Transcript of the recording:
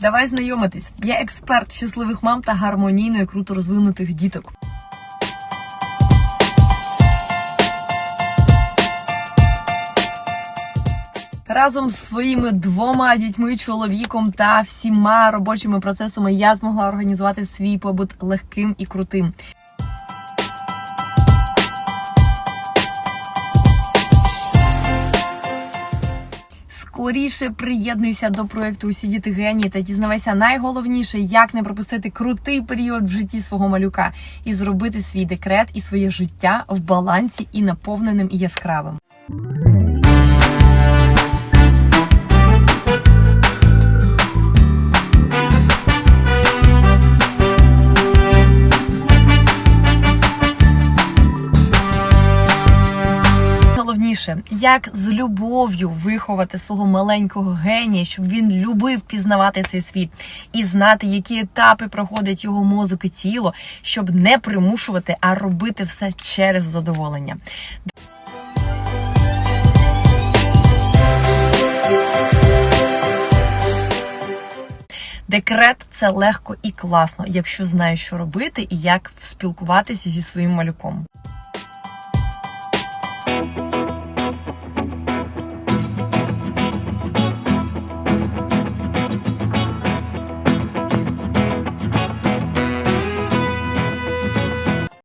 Давай знайомитись. Я експерт щасливих мам та гармонійно і круто розвинутих діток. Разом з своїми двома дітьми, чоловіком та всіма робочими процесами я змогла організувати свій побут легким і крутим. Скоріше приєднуйся до проекту Усі діти генії та дізнавайся найголовніше, як не пропустити крутий період в житті свого малюка і зробити свій декрет і своє життя в балансі і наповненим і яскравим. Головніше, як з любов'ю виховати свого маленького генія, щоб він любив пізнавати цей світ і знати, які етапи проходить його мозок і тіло, щоб не примушувати, а робити все через задоволення. Декрет це легко і класно, якщо знаєш, що робити і як спілкуватися зі своїм малюком.